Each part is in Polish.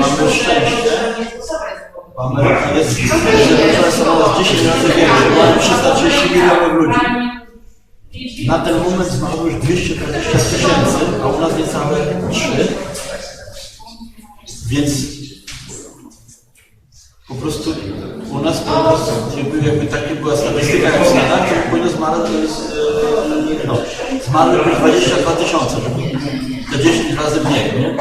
mamy szczęście. Mamy jest, jest 10 razy większy, mamy 330 milionów ludzi. Na ten moment zmarło już 220 tysięcy, a u nas niecałe 3. Więc po prostu u nas po prostu jakby, jakby takie była statystyka jak w Stanach, to powinno zmarło to jest e, no, zmarło już 22 tysiące, żeby te 10 razy mniej, nie?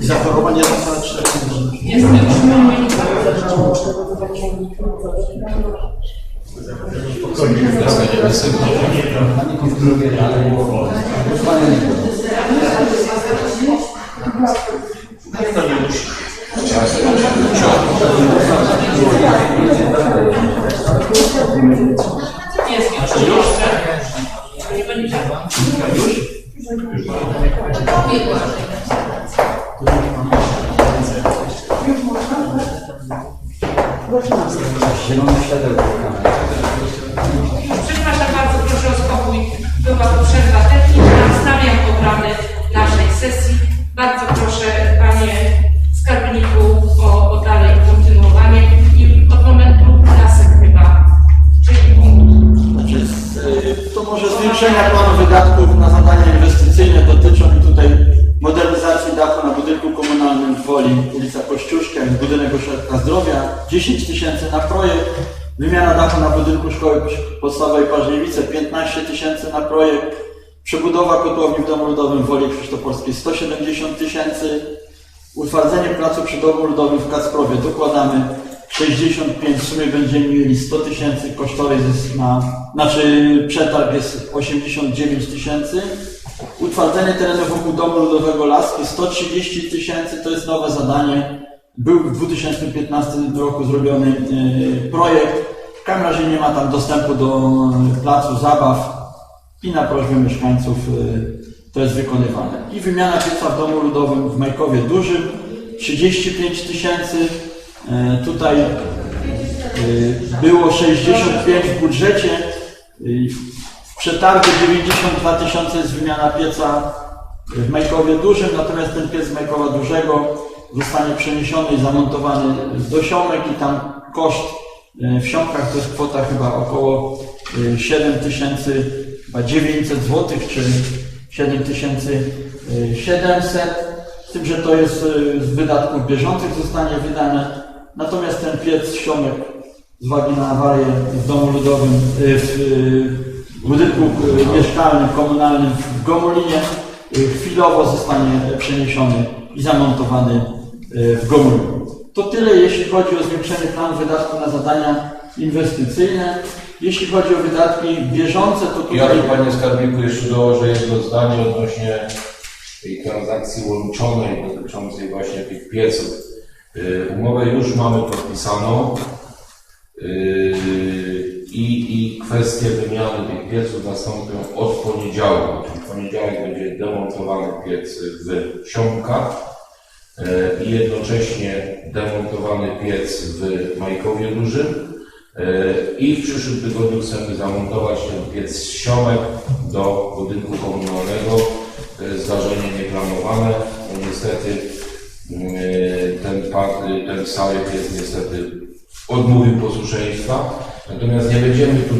I zachorowań jest niecałe 4 miliony. Jest już jeszcze. Nie będzie Zielone światełko. Przepraszam szkoły podstawowej Paździewice, 15 tysięcy na projekt, przebudowa kotłowni w domu ludowym w Woli Krzysztoporskiej, 170 tysięcy, utwardzenie placu przy domu ludowym w Kacprowie, dokładamy 65, w sumie będziemy mieli 100 tysięcy, kosztorys jest na, znaczy przetarg jest 89 tysięcy. Utwardzenie terenu wokół domu ludowego Laski 130 tysięcy, to jest nowe zadanie. Był w 2015 roku zrobiony e, projekt. W razie nie ma tam dostępu do e, placu zabaw i na prośbę mieszkańców e, to jest wykonywane. I wymiana pieca w domu ludowym w Majkowie Dużym 35 tysięcy. E, Tutaj było 65 w budżecie. W przetargu 92 tysiące jest wymiana pieca w Majkowie Dużym, natomiast ten piec z Majkowa Dużego zostanie przeniesiony i zamontowany do Siomek i tam koszt w Siomkach to jest kwota chyba około e, 7 tysięcy, chyba 900 zł, czy 7700, z tym, że to jest e, z wydatków bieżących zostanie wydane. Natomiast ten piec Siomek z uwagi na awarię w domu ludowym, e, w e, budynku e, mieszkalnym, komunalnym w Gomulinie e, chwilowo zostanie przeniesiony i zamontowany e, w Gomulinie. To tyle, jeśli chodzi o zwiększenie planu wydatków na zadania inwestycyjne. Jeśli chodzi o wydatki bieżące, to Ja tutaj tu Panie Skarbniku jeszcze dołożę jedno zdanie odnośnie tej transakcji łączonej dotyczącej właśnie tych pieców. Yy, Umowę już mamy podpisaną yy, i, i kwestie wymiany tych pieców nastąpią od poniedziałku. Czyli poniedziałek będzie demontowany piec w Siąkach i jednocześnie demontowany piec w Majkowie Dużym. E, I w przyszłym tygodniu chcemy zamontować ten piec z siomek do budynku komunalnego. Jest zdarzenie nieplanowane. No niestety e, ten, ten cały piec niestety odmówił posłuszeństwa. Natomiast nie będziemy tu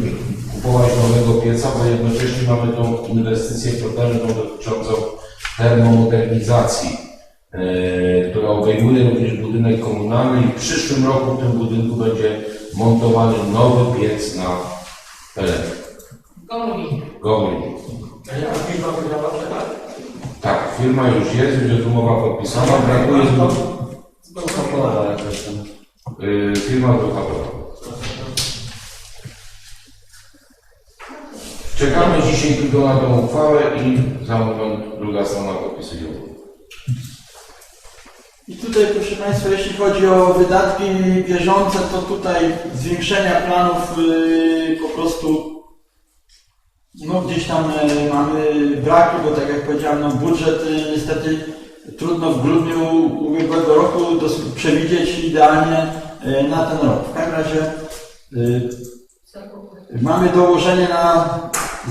kupować nowego pieca, bo jednocześnie mamy tą inwestycję potężną dotyczącą termomodernizacji, e, która obejmuje również budynek komunalny i w przyszłym roku w tym budynku będzie montowany nowy piec na pelet. Komuni. Gomli. Tak, firma już jest, będzie umowa podpisana, brakuje tylko y, firma adwokatowa. Czekamy dzisiaj tylko na tą uchwałę i za moment druga strona podpisuje umowę. I tutaj, proszę Państwa, jeśli chodzi o wydatki bieżące, to tutaj zwiększenia planów yy, po prostu no gdzieś tam yy, mamy braki, bo tak jak powiedziałem, no budżet yy, niestety trudno w grudniu ubiegłego roku dos- przewidzieć idealnie na ten rok. W każdym razie mamy dołożenie na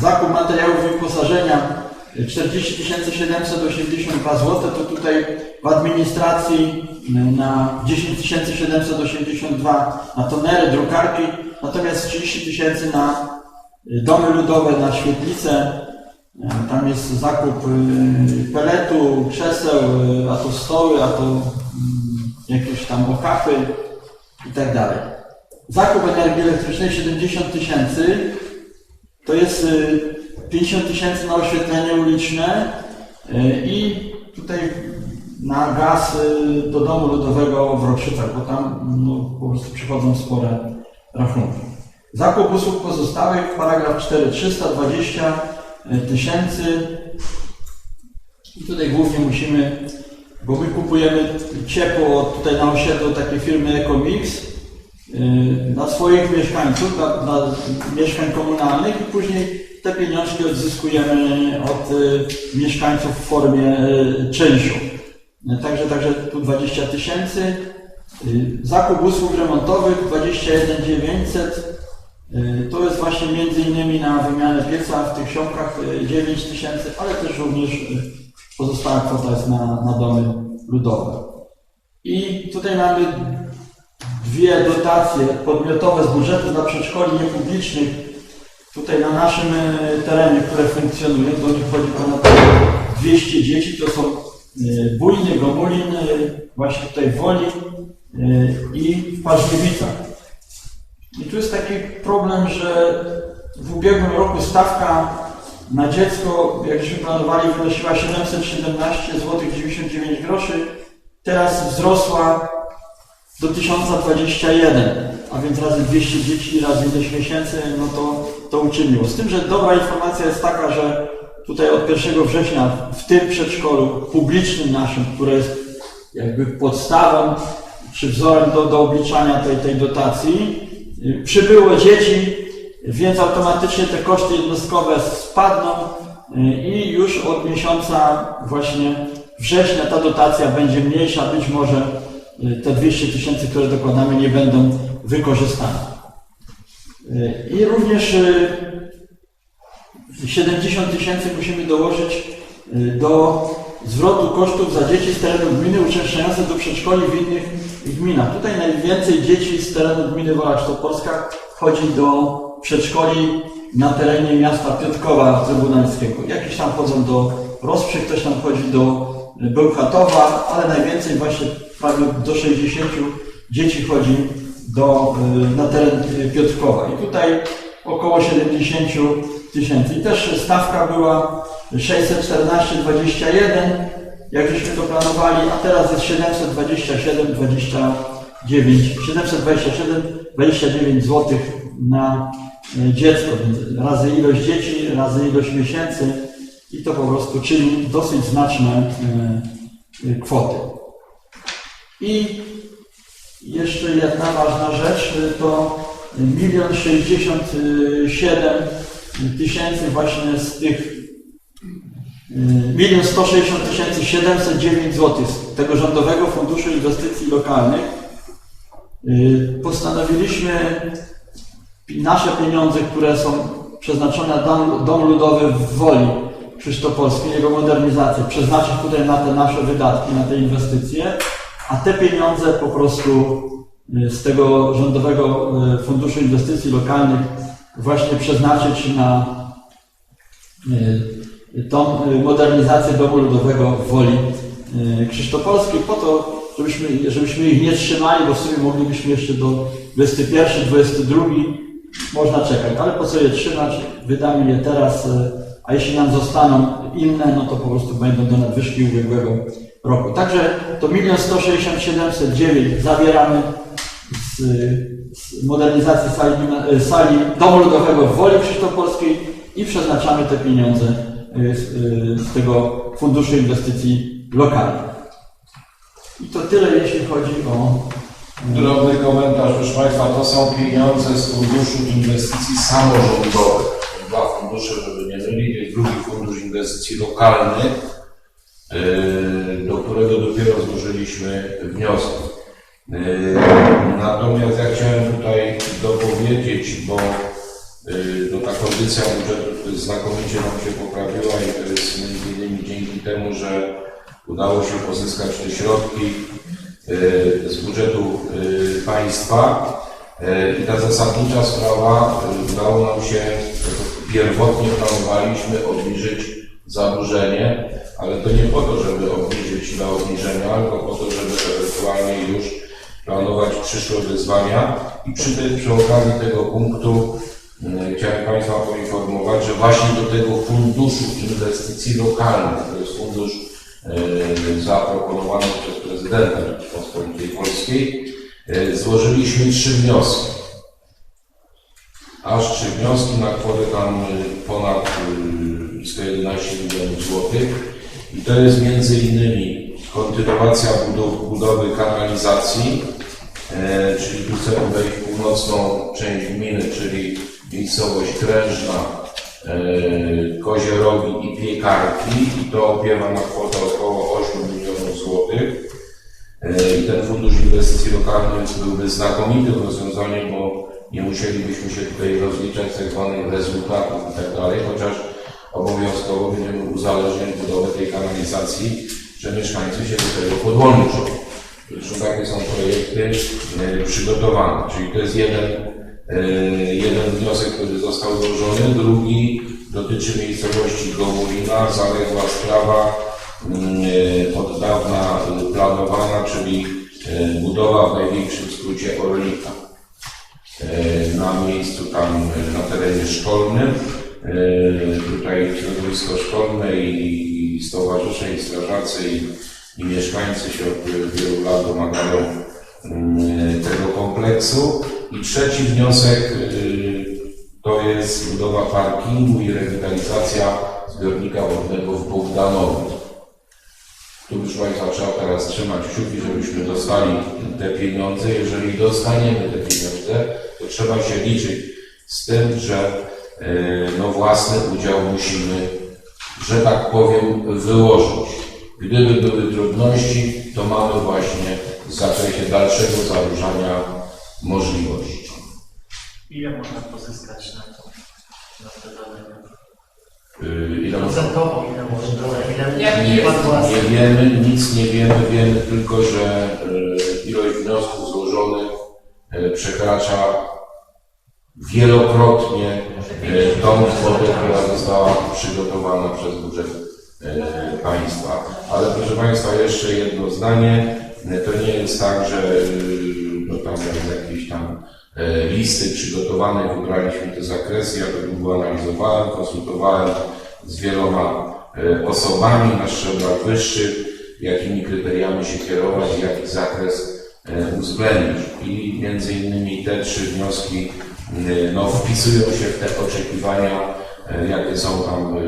zakup materiałów wyposażenia 40 782 zł, to tutaj w administracji na 10 782 na tonery, drukarki, natomiast 30 tysięcy na y, domy ludowe, na świetlice, y, tam jest zakup y, peletu, krzeseł, y, a to stoły, a to mm, jakieś tam okapy i tak dalej. Zakup energii elektrycznej 70 tysięcy, to jest 50 tysięcy na oświetlenie uliczne y, i tutaj na gaz y, do domu ludowego w Rokrzycach, bo tam no, po prostu przychodzą spore rachunki. Zakup usług pozostałych, paragraf 4, 320 tysięcy. I tutaj głównie musimy, bo my kupujemy ciepło tutaj na osiedlu takiej firmy Ecomix, y, dla swoich mieszkańców, dla, dla mieszkań komunalnych i później te pieniążki odzyskujemy od y, mieszkańców w formie y, czynszu. Y, Także, także tu 20 tysięcy. Y, Zakup usług remontowych 21 900. Y, To jest właśnie między innymi na wymianę pieca w tych siąkach y, 9 tysięcy, ale też również y, pozostała kwota jest na, na domy ludowe. I tutaj mamy dwie dotacje podmiotowe z budżetu dla przedszkoli niepublicznych. Tutaj na naszym e, terenie, które funkcjonuje, do nich chodzi ponad 200 dzieci, to są e, Bujny, Gomulin, e, właśnie tutaj w Woli i w. I tu jest taki problem, że w ubiegłym roku stawka na dziecko, jak żeśmy planowali, wynosiła 717 zł 99 groszy. Teraz wzrosła do 1021, a więc razy 200 dzieci, razy ileś miesięcy, no to, to uczyniło. Z tym, że dobra informacja jest taka, że tutaj od 1 września w tym przedszkolu publicznym naszym, które jest jakby podstawą czy wzorem do, do obliczania tej, tej dotacji, y, przybyło dzieci, więc automatycznie te koszty jednostkowe spadną y, i już od miesiąca właśnie września ta dotacja będzie mniejsza, być może te 200 tysięcy, które dokładamy, nie będą wykorzystane. Y, I również y, 70 tysięcy musimy dołożyć y, do zwrotu kosztów za dzieci z terenu gminy uczęszczające do przedszkoli w innych gminach. Tutaj najwięcej dzieci z terenu gminy Wola chodzi do przedszkoli na terenie miasta Piotrkowa Trybunalskiego. Jakieś tam chodzą do Rosprzy, ktoś tam chodzi do Bełchatowa, ale najwięcej właśnie prawie do 60 dzieci chodzi do, y, na teren y, Piotrkowa. I tutaj około 70 tysięcy. I też stawka była 614,21, jak żeśmy to planowali, a teraz jest 727,29, 727,29 zł na y, dziecko, więc razy ilość dzieci, razy ilość miesięcy i to po prostu czyni dosyć znaczne kwoty. I jeszcze jedna ważna rzecz y, to milion sześćdziesiąt siedem tysięcy właśnie z tych y, milion sto sześćdziesiąt tysięcy siedemset dziewięć złotych z tego Rządowego Funduszu Inwestycji Lokalnych. Y, postanowiliśmy nasze pieniądze, które są przeznaczone na dom, dom ludowy w Woli Krzyżtopolskiej, jego modernizację, przeznaczyć tutaj na te nasze wydatki, na te inwestycje, a te pieniądze po prostu y, z tego Rządowego y, Funduszu Inwestycji Lokalnych właśnie przeznaczyć na y, tą modernizację domu ludowego w Woli Krzyżtopolskiej po to, żebyśmy, żebyśmy ich nie trzymali, bo w sumie moglibyśmy jeszcze do 21, 22 można czekać, ale po co je trzymać, wydamy je teraz, a jeśli nam zostaną inne, no to po prostu będą do nadwyżki ubiegłego roku. Także to 1 167 709 zabieramy z, z modernizacji sali, y, sali Domu Ludowego w Woli Krzyżtopolskiej i przeznaczamy te pieniądze y, z, y, z tego Funduszu Inwestycji Lokalnych. I to tyle, jeśli chodzi o... Drobny komentarz, proszę Państwa, to są pieniądze z Funduszu Inwestycji Samorządowych. Dwa fundusze, żeby nie mylić, jest drugi Fundusz Inwestycji Lokalnych, do którego dopiero złożyliśmy wniosek. Natomiast ja chciałem tutaj dopowiedzieć, bo y, no ta kondycja budżetu znakomicie nam się poprawiła i to jest między innymi dzięki temu, że udało się pozyskać te środki y, z budżetu państwa. I ta zasadnicza sprawa, udało nam się, pierwotnie planowaliśmy, obniżyć zadłużenie, ale to nie po to, żeby obniżyć dla obniżenia, tylko po to, żeby ewentualnie już planować przyszłe wyzwania. I przy, tej, przy okazji tego punktu mm, chciałem Państwa poinformować, że właśnie do tego funduszu inwestycji lokalnych, to jest fundusz e, zaproponowany przez prezydenta Rzeczypospolitej Polskiej, e, złożyliśmy trzy wnioski. Aż trzy wnioski na kwotę tam y, ponad blisko 11 milionów złotych. I to jest między innymi kontynuacja budow, budowy kanalizacji, e, czyli tu chcemy wejść w północną część gminy, czyli miejscowość Krężna, e, Kozie Rogi i Piekarki i to opiewa na kwotę około 8 milionów złotych. E, I ten fundusz inwestycji lokalnych byłby znakomitym rozwiązaniem, bo nie musielibyśmy się tutaj rozliczać z tak zwanych rezultatów i tak dalej, chociaż obowiązkowo będziemy uzależniać budowę tej kanalizacji, że mieszkańcy się do tego podłączą. Zresztą takie są projekty e, przygotowane, czyli to jest jeden, e, jeden wniosek, który został złożony, drugi dotyczy miejscowości Gołowina, zaległa sprawa mm, e, od dawna planowana, czyli budowa w największym skrócie Orlika na miejscu tam na terenie szkolnym. E, Tutaj środowisko szkolne i, i stowarzysze, i strażacy, i, i mieszkańcy się od wielu lat domagają mm, tego kompleksu. I trzeci wniosek e, to jest budowa parkingu i rewitalizacja zbiornika wodnego w Bogdanowie. Tu proszę Państwa trzeba teraz trzymać kciuki, żebyśmy dostali te pieniądze. Jeżeli dostaniemy te pieniądze, to trzeba się liczyć z tym, że no, własny udział musimy, że tak powiem, wyłożyć. Gdyby były trudności, to mamy właśnie w zakresie dalszego zadłużania możliwości. Ile można pozyskać na to? Na te dane? Yy, Ile można Procentowo ile można? Ile Jak ile jest? wkład własny? Nie wiemy, nic nie wiemy, wiemy tylko, że e, ilość wniosków złożonych e, przekracza wielokrotnie e, tą kwotę, która została przygotowana przez budżet e, państwa. Ale proszę Państwa, jeszcze jedno zdanie. E, To nie jest tak, że no tam jakieś tam listy przygotowane, wybraliśmy te zakresy, ja to długo analizowałem, konsultowałem z wieloma osobami na szczeblach wyższych, jakimi kryteriami się kierować, jaki zakres uwzględnić. I między innymi te trzy wnioski no, wpisują się w te oczekiwania, e, jakie są tam, e,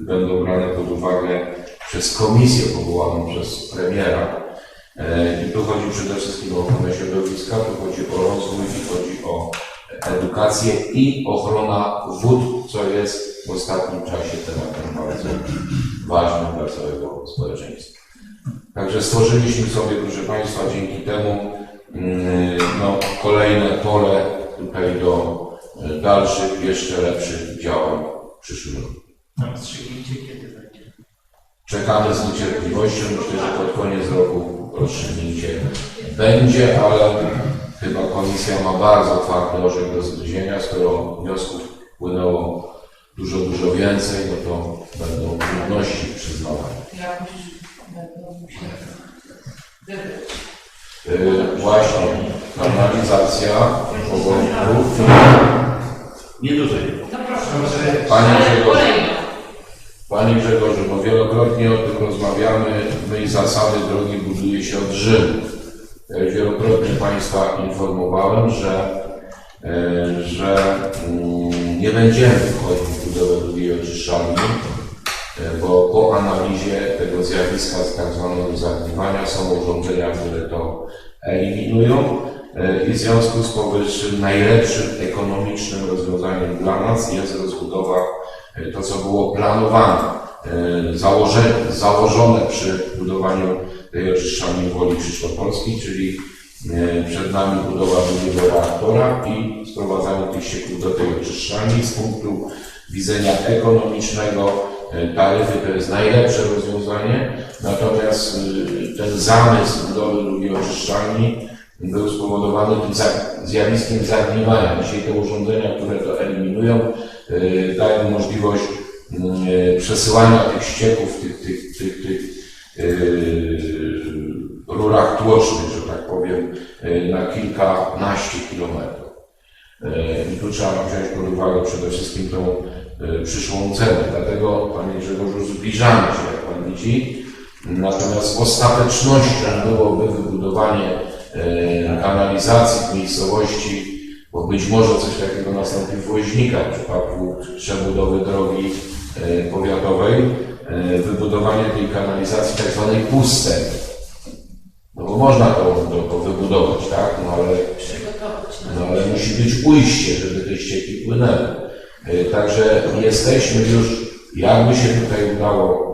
będą brane pod uwagę przez komisję powołaną przez premiera. E, I tu chodzi przede wszystkim o ochronę środowiska, tu chodzi o rozwój, i chodzi o edukację i ochrona wód, co jest w ostatnim czasie tematem bardzo ważnym dla całego społeczeństwa. Także stworzyliśmy sobie, proszę Państwa, dzięki temu mm, no, kolejne pole tutaj do e, dalszych, jeszcze lepszych działań w przyszłym roku. Rozstrzygnięcie kiedy będzie? Czekamy z niecierpliwością. Myślę, że pod koniec roku rozstrzygnięcie będzie, ale chyba komisja ma bardzo twardy orzech do zgryzienia. Skoro wniosków wpłynęło dużo, dużo więcej, no to będą trudności przyznawane. Jakoś będą musieli wybrać. Yy, właśnie kanalizacja powolutku. Nie dłużej. Proszę. Panie Grzegorzu. Panie Grzegorzu, bo wielokrotnie o tym rozmawiamy, my i zasady drogi buduje się od Rzymu. Już wielokrotnie Państwa informowałem, że, e, że mm, nie będziemy wchodzić w budowę drugiej oczyszczalni, e, bo po analizie tego zjawiska tak zwanego zagniewania są urządzenia, które to eliminują e, i w związku z powyższym najlepszym ekonomicznym rozwiązaniem dla nas jest rozbudowa e, to, co było planowane, e, założone, przy budowaniu tej oczyszczalni woli Krzysztofpolskiej, czyli E, Przed nami budowa drugiego reaktora i sprowadzanie tych ścieków do tej oczyszczalni. Z punktu widzenia ekonomicznego e, taryfy to jest najlepsze rozwiązanie, natomiast e, ten zamysł budowy drugiej oczyszczalni był spowodowany tym zjawiskiem zagniwania. Dzisiaj te urządzenia, które to eliminują, e, dają możliwość e, przesyłania tych ścieków, tych, tych, tych, tych rurach tłocznych, że tak powiem, na kilkanaście kilometrów. I tu trzeba wziąć pod uwagę przede wszystkim tą przyszłą cenę. Dlatego, Panie Grzegorzu, zbliżamy się, jak Pan widzi. Natomiast ostatecznością byłoby wybudowanie e, kanalizacji w miejscowości, bo być może coś takiego nastąpi w Woźnikach w przypadku przebudowy drogi e, powiatowej, e, wybudowanie tej kanalizacji tak zwanej pustej. No bo można to, to, to wybudować, tak? No ale no ale musi być ujście, żeby te ścieki płynęły. Y, Także jesteśmy już, jakby się tutaj udało,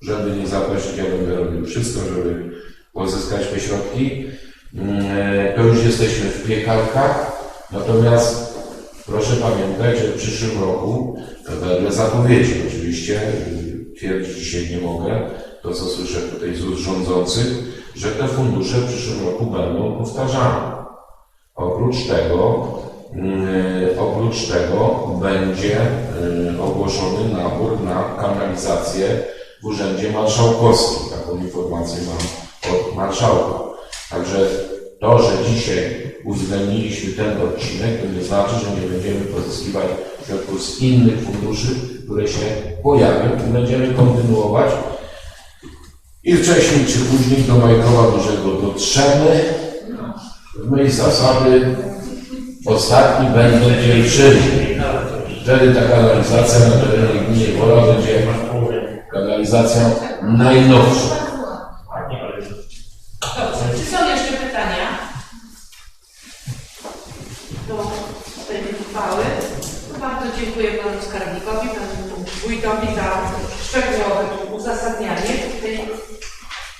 żeby nie zaprosić, ja będę robił wszystko, żeby pozyskać te środki. Y, To już jesteśmy w piekarkach, natomiast proszę pamiętać, że w przyszłym roku, wedle zapowiedzi oczywiście, twierdzić dzisiaj nie mogę, to co słyszę tutaj z ust rządzących, że te fundusze w przyszłym roku będą powtarzane. Oprócz tego, mm, oprócz tego będzie y, ogłoszony nabór na kanalizację w Urzędzie Marszałkowskim. Taką informację mam od marszałka. Także to, że dzisiaj uwzględniliśmy ten odcinek, to nie znaczy, że nie będziemy pozyskiwać środków z innych funduszy, które się pojawią i będziemy kontynuować. I wcześniej czy później do Majkowa Dużego dotrzemy. W mojej zasady ostatni będą pierwszymi. Wtedy ta kanalizacja na terenie gminy Wola będzie kanalizacją najnowszą. Dobrze, czy są jeszcze pytania do tej uchwały? Bardzo dziękuję panu skarbnikowi, panu wójtowi za szczegółowe uzasadnianie tej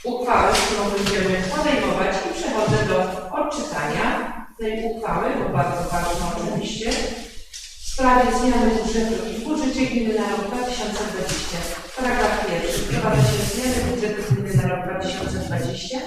uchwały, którą będziemy podejmować i przechodzę do odczytania tej uchwały, bo bardzo ważna oczywiście, w sprawie zmiany budżetu i budżecie gminy na rok 2020. Paragraf pierwszy. Wprowadza się zmiany budżetu gminy na rok 2020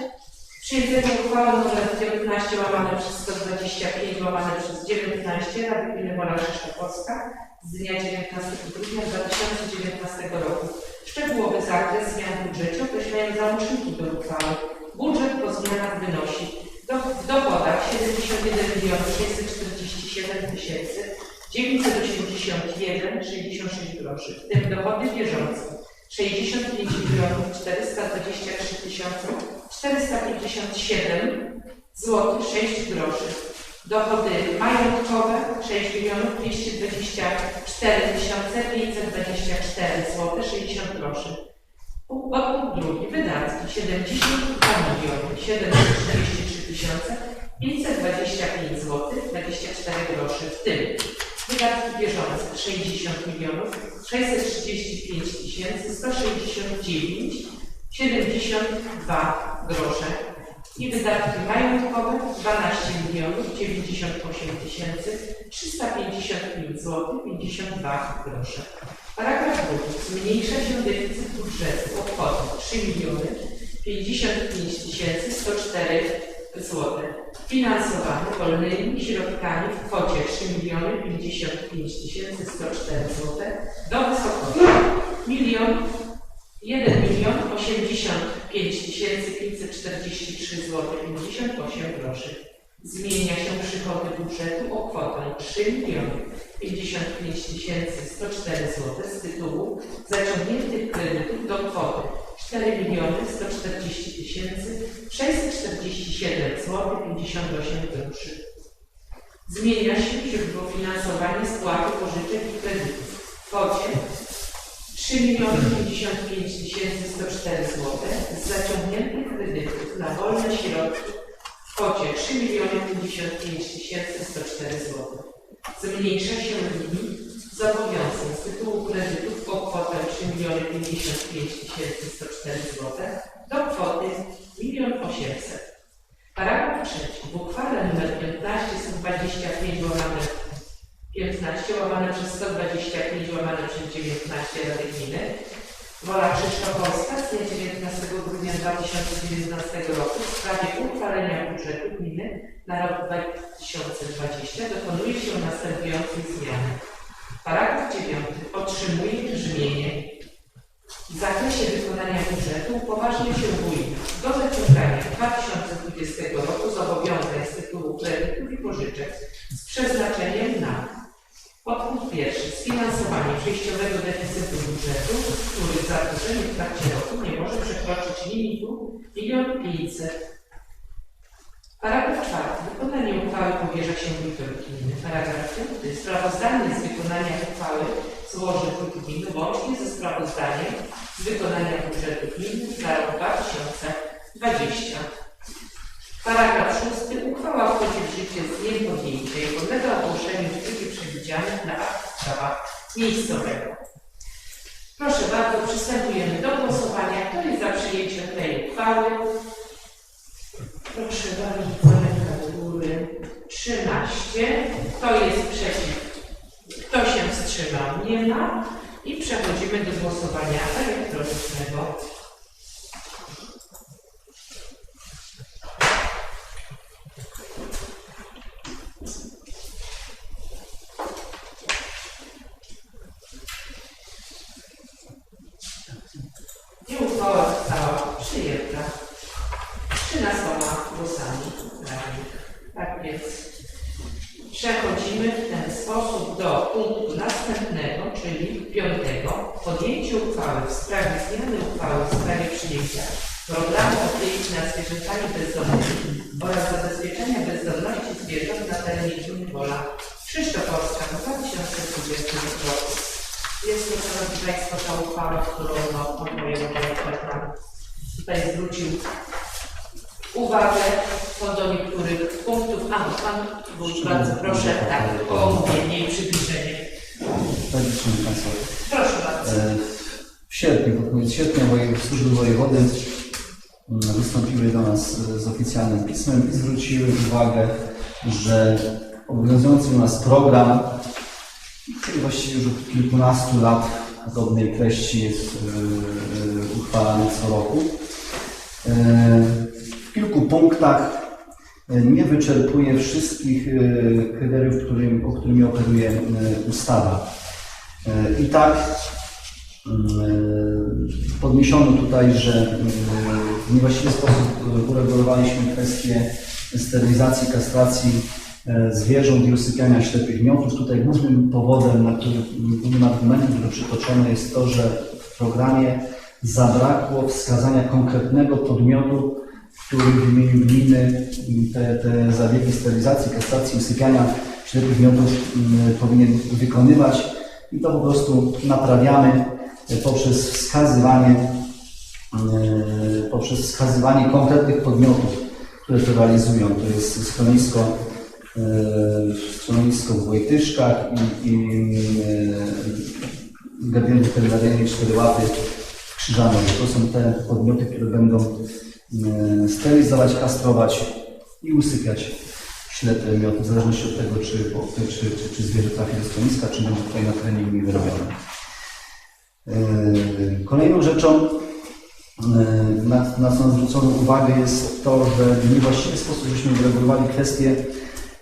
Przyjęcie uchwały nr 19 łamane przez 125 łamane przez 19 Rady Gminy Wola Rzeszkowska z dnia 19 grudnia 2019 roku. Szczegółowy zakres zmian w budżecie określają załączniki do uchwały. Budżet po zmianach wynosi w dochodach 71 milionów 647 tysięcy 981 66 groszy, w tym dochody bieżące 65 milionów 423 tysiące 457 zł 6 groszy. Dochody majątkowe 6 milionów 224 tysiące 524 zł 60 groszy. Podpunkt drugi wydatki 72 miliony 743 tysiące 525 zł 24 groszy, w tym wydatki bieżące 60 milionów 635 tysięcy 169 72 grosze i wydatki majątkowe 12 milionów 98 tysięcy 355 zł 52 grosze. Paragraf drugi. Zmniejsza się deficyt budżetu o kwotę 3 miliony 55 tysięcy 104 zł. Finansowany wolnymi środkami w kwocie 3 miliony 55 tysięcy 104 zł do wysokości 1 1 milion 85 tysięcy 543 zł 58 groszy. Zmienia się przychody budżetu o kwotę 3 miliony 55 tysięcy 104 zł z tytułu zaciągniętych kredytów do kwoty 4 miliony 140 tysięcy 647 zł 58 groszy. Zmienia się źródło finansowania spłaty pożyczek i kredytów w kwocie 3 miliony 55 tysięcy 104 zł z zaciągniętych kredytów na wolne środki w kwocie 3 miliony 55 tysięcy 104 zł. Zmniejsza się limit zobowiązań z tytułu kredytów o kwotę 3 miliony 55 tysięcy 104 zł do kwoty 1 800 000. Paragraf trzeci. W uchwale nr 15 125 łamane 15 łamane przez 125 łamane przez 19 Rady Gminy Wola Krzysztofowska z dnia 19 grudnia 2019 roku w sprawie uchwalenia budżetu gminy na rok 2020 dokonuje się następujących zmian. Paragraf 9 otrzymuje brzmienie w zakresie wykonania budżetu upoważnia się wójt do zaciągania w 2020 roku zobowiązań z tytułu kredytów i pożyczek z przeznaczeniem na Podpunkt pierwszy. Sfinansowanie przejściowego deficytu budżetu, który zadłużenie w trakcie roku nie może przekroczyć limitu 1 500 Paragraf czwarty. Wykonanie uchwały powierza się wójtowi gminy. Paragraf piąty. Sprawozdanie z wykonania uchwały złoży wójt gminy łącznie ze sprawozdaniem z wykonania budżetu gminy za rok 2020. Paragraf szósty. Uchwała wchodzi w życie z dniem podjęcia i podlega ogłoszeniu w trybie przewidzianym na akt prawa miejscowego. Proszę bardzo, przystępujemy do głosowania. Kto jest za przyjęciem tej uchwały? Proszę bardzo, ręka do góry. 13. Kto jest przeciw? Kto się wstrzymał? Nie ma. I przechodzimy do głosowania elektronicznego. I uchwała została przyjęta więc przechodzimy w ten sposób do punktu następnego, czyli piątego. Podjęcie uchwały w sprawie zmiany uchwały w sprawie przyjęcia programu opieki nad zwierzętami bezdomnymi oraz zabezpieczenia bezdomności zwierząt na terenie gminy Wola Krzysztofowska w 2020 roku. Jest to, Szanowni Państwo, ta uchwała, którą no, pan nam tutaj zwrócił uwagę co do niektórych punktów. A, pan wójt, bardzo proszę, tak, o omówienie i przybliżenie. Szanowni Państwo. Proszę bardzo. E, W sierpniu, pod koniec sierpnia służby wojewody mm, wystąpiły do nas z oficjalnym pismem i zwróciły uwagę, że obowiązujący u nas program, który właściwie już od kilkunastu lat podobnej treści jest e, e, uchwalany co roku, kilku punktach e, nie wyczerpuje wszystkich e, kryteriów, którym, o którymi operuje e, ustawa. I tak mm, podniesiono tutaj, że w niewłaściwy sposób uregulowaliśmy kwestię sterylizacji, kastracji zwierząt i usypiania ślepych miotów. Tutaj głównym powodem, na który, głównym argumentem, który przytoczony jest to, że w programie zabrakło wskazania konkretnego podmiotu, który w imieniu gminy te, te zabiegi sterylizacji, kastracji, usypiania ślepych miotów mm, powinien wykonywać i to po prostu naprawiamy e, poprzez wskazywanie, e, poprzez wskazywanie konkretnych podmiotów, które to realizują. To jest schronisko, e, schronisko w Wojtyszkach i, i gabinet weterynaryjny Cztery Łapy w Krzyżanowie. To są te podmioty, które będą sterylizować, kastrować i usypiać ślepe mioty, w zależności od tego, czy, czy, czy, czy zwierzę trafi do schroniska, czy będzie tutaj na terenie gminy wyrobione. Yy, Kolejną rzeczą, yy, na, na co zwrócono uwagę, jest to, że w niewłaściwy sposób żeśmy uregulowali kwestię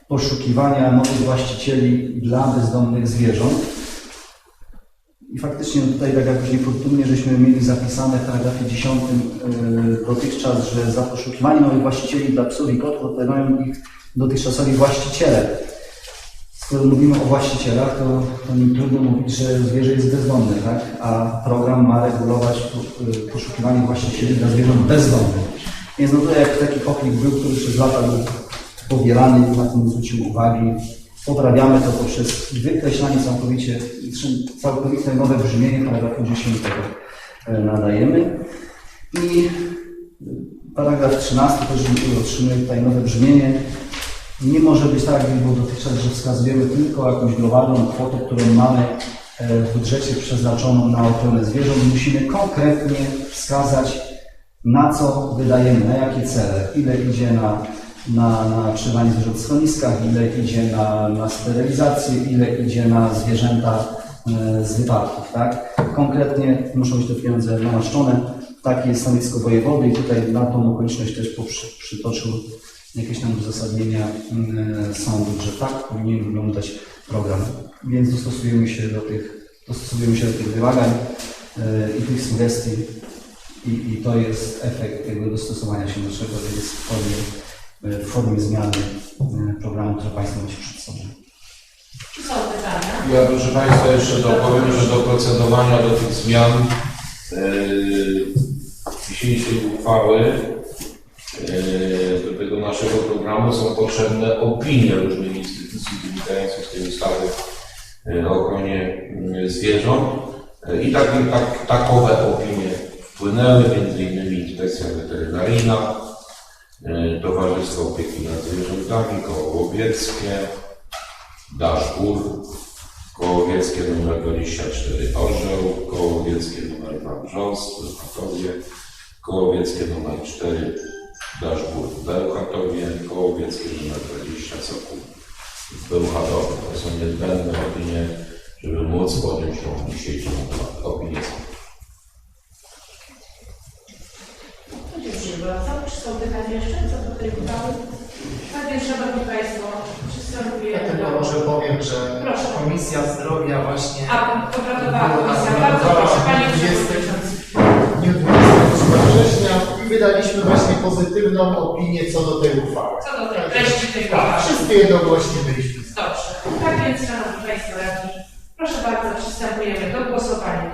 poszukiwania nowych właścicieli dla bezdomnych zwierząt. I faktycznie tutaj tak jakoś niefortunnie, żeśmy mieli zapisane w paragrafie 10 yy, dotychczas, że za poszukiwanie nowych właścicieli dla psów i kotów odpowiadają ich dotychczasowi właściciele. Skoro mówimy o właścicielach, to, to nie trudno mówić, że zwierzę jest bezdomne, tak? A program ma regulować y, poszukiwanie właścicieli dla zwierząt bezdomnych. Więc no to jak taki poklik był, który przez lata był powielany, na tym zwrócił uwagi. Poprawiamy to poprzez wykreślanie całkowicie, całkowite nowe brzmienie paragrafu 10 e, nadajemy. I paragraf 13 też otrzymuje tutaj nowe brzmienie. Nie może być tak, jak było dotychczas, że wskazujemy tylko jakąś globalną kwotę, którą mamy e, w budżecie przeznaczoną na ochronę zwierząt. Musimy konkretnie wskazać, na co wydajemy, na jakie cele, ile idzie na na, na trzymanie zwierząt w schroniskach, ile idzie na, na sterylizację, ile idzie na zwierzęta e, z wypadków, tak? Konkretnie muszą być te pieniądze namaszczone. Takie jest stanowisko wojewody i tutaj na tą okoliczność też przytoczył jakieś tam uzasadnienia mm, sądu, że tak powinien wyglądać program. Więc dostosujemy się do tych, dostosujemy się do tych wymagań e, i tych sugestii i, i to jest efekt tego dostosowania się naszego, to jest formie, e, w formie zmiany e, programu, który Państwo macie przed sobą. Czy są pytania? Ja proszę Państwa jeszcze dopowiem, że do procedowania do tych zmian yy, dzisiejszej uchwały yy, do tego naszego programu są potrzebne opinie różnych instytucji wynikających z tej ustawy o ochronie yy, zwierząt. I tak, tak, takowe opinie wpłynęły, między innymi Inspekcja Weterynaryjna, Towarzystwo Opieki nad Zwierzętami, Koło Łowieckie, Daszbur, Koło Wieckie nr 24 Orzeł, Koło Wieckie nr 2 Brząz, Bełchatowie, Koło Wieckie nr 4 Daszbur Bełchatowie, Koło Wieckie nr 20 Sokół Bełchatowie. To są niezbędne opinie, żeby móc podjąć tą dzisiejszą opinię. Bardzo. Czy są pytania jeszcze co do tej uchwały? Tak więc, Szanowni Państwo, Ja przystępujemy tylko do... może powiem, że Proszę. Komisja Zdrowia właśnie A, obradowała komisja. Bardzo proszę, Panie Przewodniczący. dniu 28 września i wydaliśmy właśnie pozytywną opinię co do tej uchwały. Co do tej treści tej Tak, uchwały. wszyscy jednogłośnie byliśmy. Dobrze. Tak więc, Szanowni Państwo Radni, proszę bardzo, przystępujemy do głosowania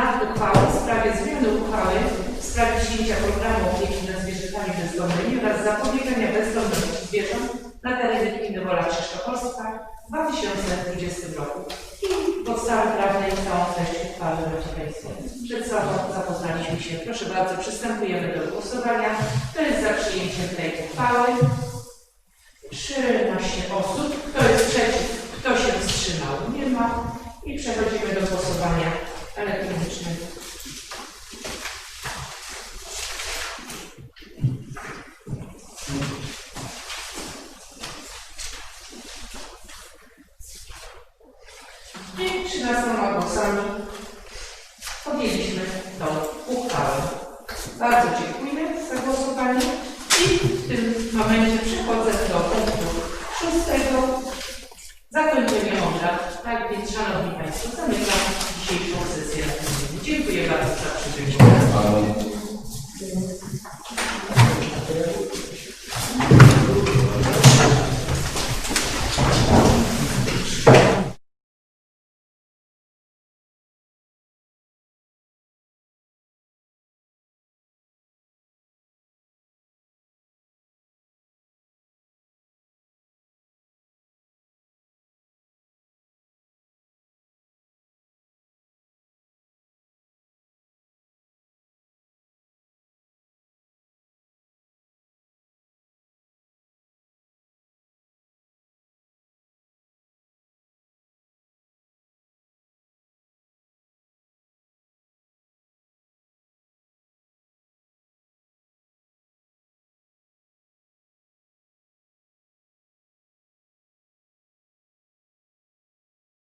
nad uchwałą w sprawie zmiany uchwały w sprawie przyjęcia programu opieki nad zwierzętami bezdomnymi oraz zapobiegania bezdomności zwierząt na terenie gminy Wola Krzysztofowska w 2020 roku. I podstawy prawnej całą treść uchwały Państwo przed sobą, zapoznaliśmy się. Proszę bardzo, przystępujemy do głosowania. Kto jest za przyjęciem tej uchwały? 13 osób. Kto jest przeciw? Kto się wstrzymał? Nie ma. I przechodzimy do głosowania elektronicznego. 13 głosami podjęliśmy tą uchwałę. Bardzo dziękuję za głosowanie i w tym momencie przechodzę do punktu szóstego. Zakończenie obrad. Tak więc, Szanowni Państwo, zamykam.